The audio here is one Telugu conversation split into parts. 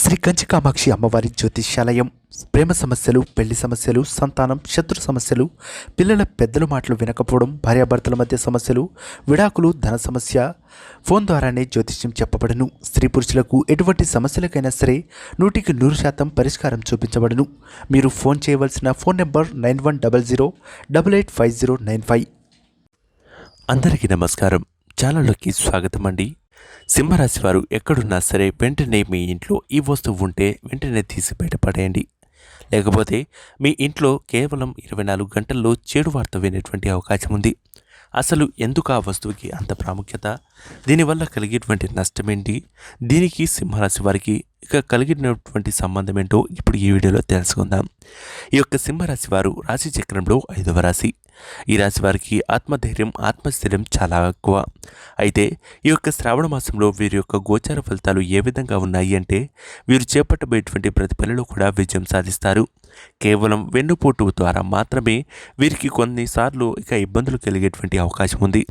శ్రీ కంచి కామాక్షి అమ్మవారి జ్యోతిష్యాలయం. ప్రేమ సమస్యలు పెళ్ళి సమస్యలు సంతానం శత్రు సమస్యలు పిల్లల పెద్దల మాటలు వినకపోవడం భార్యాభర్తల మధ్య సమస్యలు విడాకులు ధన సమస్య ఫోన్ ద్వారానే జ్యోతిష్యం చెప్పబడను. స్త్రీ పురుషులకు ఎటువంటి సమస్యలకైనా సరే నూటికి నూరు శాతం పరిష్కారం చూపించబడను. మీరు ఫోన్ చేయవలసిన phone number nine one double zero double eight five zero nine five అందరికీ నమస్కారం ఛానల్లోకి స్వాగతం అండి సింహరాశి వారు ఎక్కడున్నా సరే వెంటనే మీ ఇంట్లో ఈ వస్తువు ఉంటే వెంటనే తీసి బయటపడేయండి లేకపోతే మీ ఇంట్లో కేవలం ఇరవై నాలుగు గంటల్లో చెడు వార్త వినేటువంటి అవకాశం ఉంది. అసలు ఎందుకు ఆ వస్తువుకి అంత ప్రాముఖ్యత? దీనివల్ల కలిగేటువంటి నష్టం ఏంటి దీనికి సింహరాశి వారికి ఇక కలిగినటువంటి సంబంధం ఏంటో ఇప్పుడు ఈ వీడియోలో తెలుసుకుందాం. ఈ యొక్క సింహరాశి వారు రాశి చక్రంలో ఐదవ రాశి. ఈ రాశి వారికి ఆత్మధైర్యం ఆత్మస్థైర్యం చాలా ఎక్కువ. అయితే ఈ యొక్క శ్రావణ మాసంలో వీరి యొక్క గోచార ఫలితాలు ఏ విధంగా ఉన్నాయి అంటే వీరు చేపట్టబోయేటువంటి ప్రతి పనిలో కూడా విజయం సాధిస్తారు. కేవలం వెన్నుపోటు ద్వారా మాత్రమే వీరికి కొన్నిసార్లు ఇక ఇబ్బందులు కలిగేటువంటి అవకాశం ఉంది.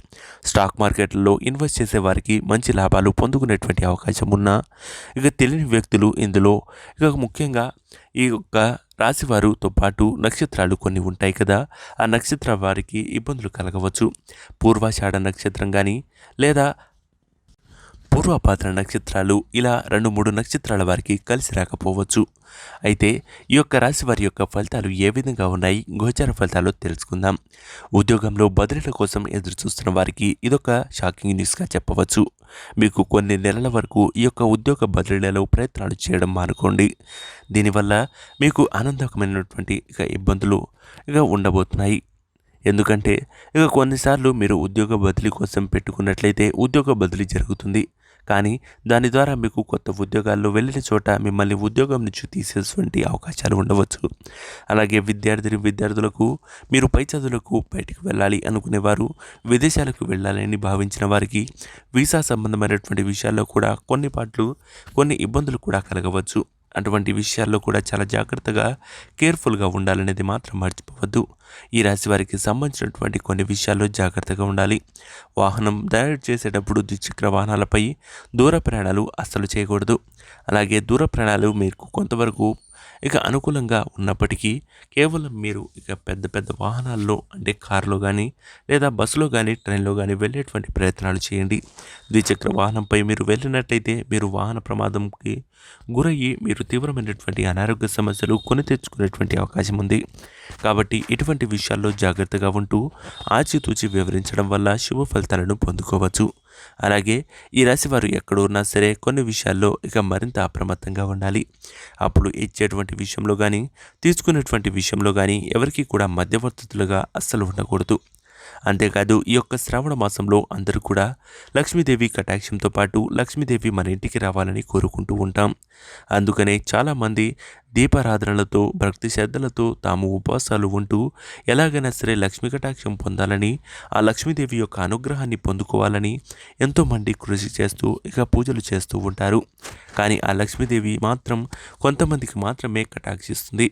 స్టాక్ మార్కెట్లలో ఇన్వెస్ట్ చేసే వారికి మంచి లాభాలు పొందుకునేటువంటి అవకాశం ఉన్నా ఇక తెలియని వ్యక్తులు ఇందులో ఇక ముఖ్యంగా ఈ యొక్క రాశివారుతో పాటు నక్షత్రాలు కొన్ని ఉంటాయి కదా. ఆ నక్షత్ర వారికి ఇబ్బందులు కలగవచ్చు. పూర్వాషాఢ నక్షత్రం కానీ లేదా పూర్వపాత్ర నక్షత్రాలు ఇలా రెండు మూడు నక్షత్రాల వారికి కలిసి రాకపోవచ్చు. అయితే ఈ యొక్క రాశి వారి యొక్క ఫలితాలు ఏ విధంగా ఉన్నాయి? గోచార ఫలితాలు తెలుసుకుందాం. ఉద్యోగంలో బదిలీల కోసం ఎదురు చూస్తున్న వారికి ఇదొక షాకింగ్ న్యూస్గా చెప్పవచ్చు. మీకు కొన్ని నెలల వరకు ఈ యొక్క ఉద్యోగ బదిలీలలో ప్రయత్నాలు చేయడం మానుకోండి. దీనివల్ల మీకు ఆనందకరమైనటువంటి ఇక ఇబ్బందులు ఇక ఉండబోతున్నాయి. ఎందుకంటే ఇక కొన్నిసార్లు మీరు ఉద్యోగ బదిలీ కోసం పెట్టుకున్నట్లయితే ఉద్యోగ బదిలీ జరుగుతుంది. కానీ దాని ద్వారా మీకు కొత్త ఉద్యోగాల్లో వెళ్ళిన చోట మిమ్మల్ని ఉద్యోగం నుంచి తీసేటువంటి అవకాశాలు ఉండవచ్చు. అలాగే విద్యార్థిని విద్యార్థులకు మీరు పై చదువులకు బయటికి వెళ్ళాలి అనుకునేవారు విదేశాలకు వెళ్ళాలని భావించిన వారికి వీసా సంబంధమైనటువంటి విషయాల్లో కూడా కొన్ని పాటలు కొన్ని ఇబ్బందులు కూడా కలగవచ్చు. అటువంటి విషయాల్లో కూడా చాలా జాగ్రత్తగా కేర్ఫుల్గా ఉండాలనేది మాత్రం మర్చిపోవద్దు. ఈ రాశి వారికి సంబంధించినటువంటి కొన్ని విషయాల్లో జాగ్రత్తగా ఉండాలి. వాహనం డ్రైవ్ చేసేటప్పుడు ద్విచక్ర వాహనాలపై దూర ప్రయాణాలు అస్సలు చేయకూడదు. అలాగే దూర ప్రయాణాలు మీకు కొంతవరకు ఇక అనుకూలంగా ఉన్నప్పటికీ కేవలం మీరు ఇక పెద్ద పెద్ద వాహనాల్లో అంటే కారులో కానీ లేదా బస్సులో కానీ ట్రైన్లో కానీ వెళ్ళేటువంటి ప్రయత్నాలు చేయండి. ద్విచక్ర వాహనంపై మీరు వెళ్ళినట్లయితే మీరు వాహన ప్రమాదంకి గురయ్యి మీరు తీవ్రమైనటువంటి అనారోగ్య సమస్యలు కొని తెచ్చుకునేటువంటి అవకాశం ఉంది. కాబట్టి ఇటువంటి విషయాల్లో జాగ్రత్తగా ఉంటూ ఆచితూచి వివరించడం వల్ల శుభ ఫలితాలను పొందుకోవచ్చు. అలాగే ఈ రాశి వారు ఎక్కడ ఉన్నా సరే కొన్ని విషయాల్లో ఇక మరింత అప్రమత్తంగా ఉండాలి. అప్పుడు ఇచ్చేటువంటి విషయంలో కానీ తీసుకునేటువంటి విషయంలో కానీ ఎవరికి కూడా మధ్యవర్తులుగా అస్సలు ఉండకూడదు. అంతేకాదు ఈ యొక్క శ్రావణ మాసంలో అందరూ కూడా లక్ష్మీదేవి కటాక్షంతో పాటు లక్ష్మీదేవి మన ఇంటికి రావాలని కోరుకుంటూ ఉంటాం. అందుకనే చాలామంది దీపారాధనలతో భక్తి శ్రద్ధలతో తాము ఉపవాసాలు ఉంటూ ఎలాగైనా సరే లక్ష్మీ కటాక్షం పొందాలని ఆ లక్ష్మీదేవి యొక్క అనుగ్రహాన్ని పొందుకోవాలని ఎంతోమంది కృషి చేస్తూ ఇక పూజలు చేస్తూ ఉంటారు. కానీ ఆ లక్ష్మీదేవి మాత్రం కొంతమందికి మాత్రమే కటాక్షిస్తుంది.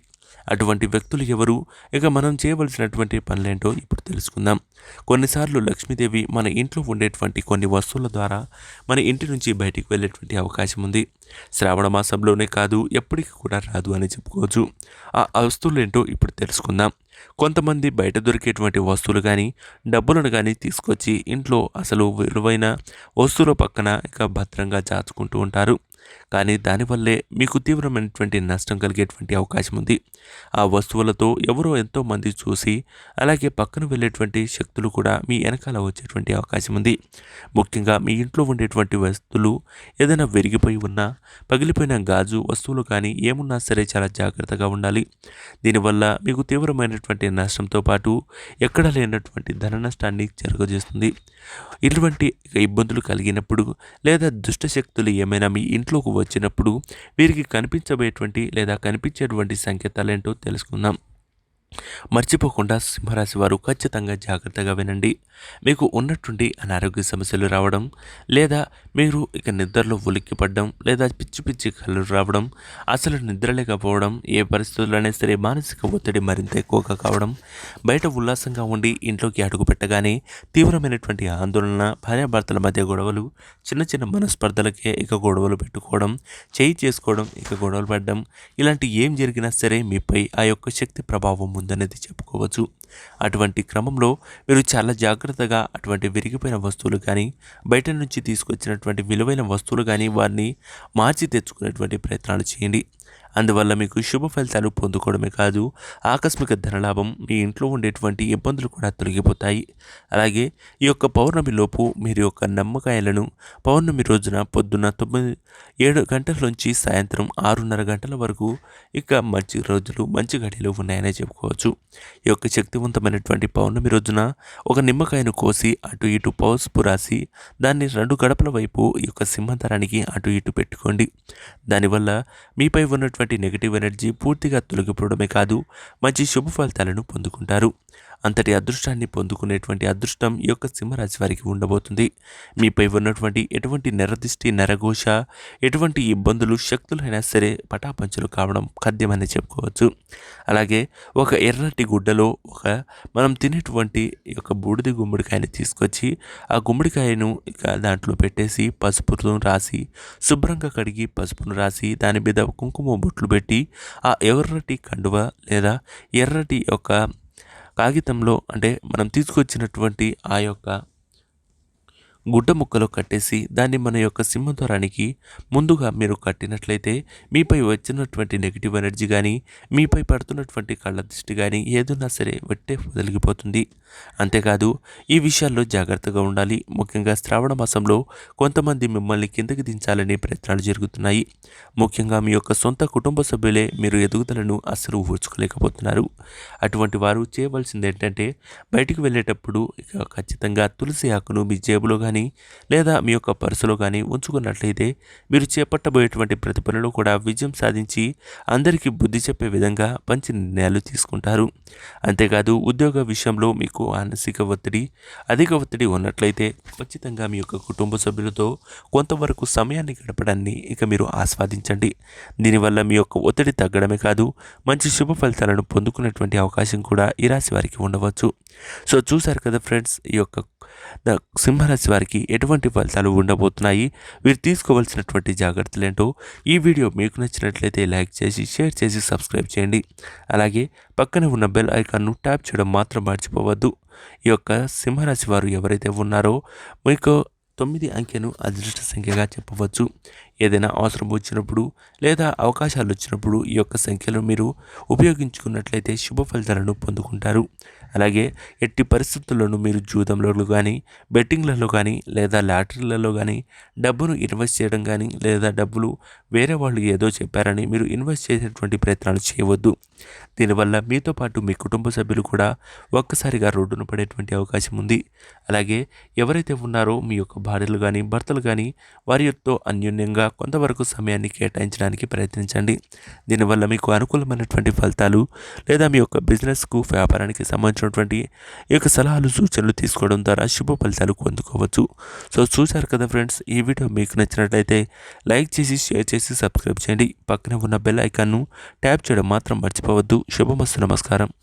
అటువంటి వ్యక్తులు ఎవరు? ఇక మనం చేయవలసినటువంటి పనులేంటో ఇప్పుడు తెలుసుకుందాం. కొన్నిసార్లు లక్ష్మీదేవి మన ఇంట్లో ఉండేటువంటి కొన్ని వస్తువుల ద్వారా మన ఇంటి నుంచి బయటికి వెళ్ళేటువంటి అవకాశం ఉంది. శ్రావణ మాసంలోనే కాదు ఎప్పటికీ కూడా రాదు అని చెప్పుకోవచ్చు. ఆ వస్తువులు ఏంటో ఇప్పుడు తెలుసుకుందాం. కొంతమంది బయట దొరికేటువంటి వస్తువులు కానీ డబ్బులను కానీ తీసుకొచ్చి ఇంట్లో అసలు విలువైన వస్తువుల పక్కన ఇక భద్రంగా దాచుకుంటూ ఉంటారు. కానీ దానివల్లే మీకు తీవ్రమైనటువంటి నష్టం కలిగేటువంటి అవకాశం ఉంది. ఆ వస్తువులతో ఎవరో ఎంతో మంది చూసి అలాగే పక్కన వెళ్ళేటువంటి శక్తులు కూడా మీ వెనకాల వచ్చేటువంటి అవకాశం ఉంది. ముఖ్యంగా మీ ఇంట్లో ఉండేటువంటి వస్తువులు ఏదైనా విరిగిపోయి ఉన్నా పగిలిపోయిన గాజు వస్తువులు కానీ ఏమున్నా సరే చాలా జాగ్రత్తగా ఉండాలి. దీనివల్ల మీకు తీవ్రమైనటువంటి నష్టంతో పాటు ఎక్కడ లేనటువంటి ధన నష్టాన్ని జరగజేస్తుంది. ఇటువంటి ఇబ్బందులు కలిగినప్పుడు లేదా దుష్ట శక్తులు ఏమైనా మీ ఇంట్లో ఇంట్లోకి వచ్చినప్పుడు వీరికి కనిపించబోయేటువంటి లేదా కనిపించేటువంటి సంకేతాలు ఏంటో తెలుసుకుందాం. మర్చిపోకుండా సింహరాశి వారు ఖచ్చితంగా జాగ్రత్తగా వినండి. మీకు ఉన్నట్టుండి అనారోగ్య సమస్యలు రావడం లేదా మీరు ఇక నిద్రలో ఉలిక్కి పడడం లేదా పిచ్చి పిచ్చి కళ్ళు రావడం అసలు నిద్ర లేకపోవడం ఏ పరిస్థితుల్లోనే సరే మానసిక ఒత్తిడి మరింత ఎక్కువగా కావడం బయట ఉల్లాసంగా ఉండి ఇంట్లోకి అడుగు పెట్టగానే తీవ్రమైనటువంటి ఆందోళన భార్యాభర్తల మధ్య గొడవలు చిన్న చిన్న మనస్పర్ధలకే ఇక గొడవలు పెట్టుకోవడం చేయి చేసుకోవడం ఇక గొడవలు పడడం ఇలాంటి ఏం జరిగినా సరే మీపై ఆ యొక్క శక్తి ప్రభావం ఉంది. ఉందనేది చెప్పుకోవచ్చు. అటువంటి క్రమంలో మీరు చాలా జాగ్రత్తగా అటువంటి విరిగిపోయిన వస్తువులు కానీ బయట నుంచి తీసుకొచ్చినటువంటి విలువైన వస్తువులు కానీ వారిని మార్చి తెచ్చుకునేటువంటి ప్రయత్నాలు చేయండి. అందువల్ల మీకు శుభ ఫలితాలు పొందుకోవడమే కాదు ఆకస్మిక ధనలాభం మీ ఇంట్లో ఉండేటువంటి ఇబ్బందులు కూడా తొలగిపోతాయి. అలాగే ఈ యొక్క పౌర్ణమి లోపు మీరు యొక్క నమ్మకాయలను పౌర్ణమి రోజున పొద్దున్న తొమ్మిది ఏడు గంటల నుంచి సాయంత్రం ఆరున్నర గంటల వరకు ఇక మంచి రోజులు మంచి గడిలో ఉన్నాయనే చెప్పుకోవచ్చు. ఈ యొక్క శక్తివంతమైనటువంటి పౌర్ణమి రోజున ఒక నిమ్మకాయను కోసి అటు ఇటు పసుపు రాసి దాన్ని రెండు గడపల వైపు ఈ యొక్క సింహతరానికి అటు ఇటు పెట్టుకోండి. దానివల్ల మీపై ఉన్నటువంటి నెగిటివ్ ఎనర్జీ పూర్తిగా తొలగిపోవడమే కాదు మంచి శుభ ఫలితాలను పొందుకుంటారు. అంతటి అదృష్టాన్ని పొందుకునేటువంటి అదృష్టం ఈ యొక్క సింహరాశి వారికి ఉండబోతుంది. మీపై ఉన్నటువంటి ఎటువంటి నెరదిష్టి నెరఘోష ఎటువంటి ఇబ్బందులు శక్తులైనా సరే పటాపంచలు కావడం ఖద్యమని చెప్పుకోవచ్చు. అలాగే ఒక ఎర్రటి గుడ్డలో ఒక మనం తినేటువంటి యొక్క బూడిద గుమ్మడికాయని తీసుకొచ్చి ఆ గుమ్మడికాయను ఇక దాంట్లో పెట్టేసి పసుపును రాసి శుభ్రంగా కడిగి పసుపును రాసి దాని మీద కుంకుమ బొట్లు పెట్టి ఆ ఎర్రటి కండువ లేదా ఎర్రటి యొక్క కాగితంలో అంటే మనం తీసుకొచ్చినటువంటి ఆ యొక్క గుడ్డ ముక్కలో కట్టేసి దాన్ని మన యొక్క సింహద్వారానికి ముందుగా మీరు కట్టినట్లయితే మీపై వచ్చినటువంటి నెగిటివ్ ఎనర్జీ కానీ మీపై పడుతున్నటువంటి కళ్ళ దృష్టి కానీ ఏదన్నా సరే వెట్టే వదిలిగిపోతుంది అంతేకాదు ఈ విషయాల్లో జాగ్రత్తగా ఉండాలి. ముఖ్యంగా శ్రావణ మాసంలో కొంతమంది మిమ్మల్ని కిందకి దించాలని ప్రయత్నాలు జరుగుతున్నాయి. ముఖ్యంగా మీ యొక్క సొంత కుటుంబ సభ్యులే మీరు ఎదుగుదలను అస్సలు ఊహించుకోలేకపోతున్నారు. అటువంటి వారు చేయవలసింది ఏంటంటే బయటికి వెళ్ళేటప్పుడు ఇక ఖచ్చితంగా తులసి ఆకును మీ జేబులో కానీ లేదా మీ యొక్క పర్సులో కానీ ఉంచుకున్నట్లయితే మీరు చేపట్టబోయేటువంటి ప్రతి పనిలో కూడా విజయం సాధించి అందరికీ బుద్ధి చెప్పే విధంగా మంచి నిర్ణయాలు తీసుకుంటారు. అంతేకాదు ఉద్యోగ విషయంలో మీకు మానసిక ఒత్తిడి అధిక ఒత్తిడి ఉన్నట్లయితే ఖచ్చితంగా మీ యొక్క కుటుంబ సభ్యులతో కొంతవరకు సమయాన్ని గడపడాన్ని ఇక మీరు ఆస్వాదించండి. దీనివల్ల మీ యొక్క ఒత్తిడి తగ్గడమే కాదు మంచి శుభ ఫలితాలను పొందుకునేటువంటి అవకాశం కూడా ఈ రాశి వారికి ఉండవచ్చు. సో చూశారు కదా ఫ్రెండ్స్ ఈ యొక్క సింహరాశి వారికి ఎటువంటి ఫలితాలు ఉండబోతున్నాయి? వీరు తీసుకోవాల్సినటువంటి జాగ్రత్తలు ఏంటో ఈ వీడియో మీకు నచ్చినట్లయితే లైక్ చేసి షేర్ చేసి సబ్స్క్రైబ్ చేయండి. అలాగే పక్కనే ఉన్న బెల్ ఐకాన్ను ట్యాప్ చేయడం మాత్రం మర్చిపోవద్దు. ఈ యొక్క సింహరాశి వారు ఎవరైతే ఉన్నారో మీకు తొమ్మిది అంకెను అదృష్ట సంఖ్యగా చెప్పవచ్చు. ఏదైనా అవసరం వచ్చినప్పుడు లేదా అవకాశాలు వచ్చినప్పుడు ఈ యొక్క సంఖ్యలు మీరు ఉపయోగించుకున్నట్లయితే శుభ ఫలితాలను పొందుకుంటారు. అలాగే ఎట్టి పరిస్థితుల్లోనూ మీరు జూదంలో కానీ బెట్టింగ్లలో కానీ లేదా లాటరీలలో కానీ డబ్బును ఇన్వెస్ట్ చేయడం కానీ లేదా డబ్బులు వేరే వాళ్ళు ఏదో చెప్పారని మీరు ఇన్వెస్ట్ చేసేటువంటి ప్రయత్నాలు చేయవద్దు. దీనివల్ల మీతో పాటు మీ కుటుంబ సభ్యులు కూడా ఒక్కసారిగా రోడ్డున పడేటువంటి అవకాశం ఉంది. అలాగే ఎవరైతే ఉన్నారో మీ యొక్క భార్యలు కానీ భర్తలు కానీ వారితో అన్యోన్యంగా కొంతవరకు సమయాన్ని కేటాయించడానికి ప్రయత్నించండి. దీనివల్ల మీకు అనుకూలమైనటువంటి ఫలితాలు లేదా మీ యొక్క బిజినెస్కు వ్యాపారానికి సంబంధించినటువంటి ఈ యొక్క సలహాలు సూచనలు తీసుకోవడం ద్వారా శుభ ఫలితాలు పొందుకోవచ్చు. సో చూశారు కదా ఫ్రెండ్స్ ఈ వీడియో మీకు నచ్చినట్లయితే లైక్ చేసి షేర్ చేసి సబ్స్క్రైబ్ చేయండి. పక్కనే ఉన్న బెల్ ఐకాన్ను ట్యాప్ చేయడం మాత్రం మర్చిపోవద్దు. శుభమస్తు నమస్కారం.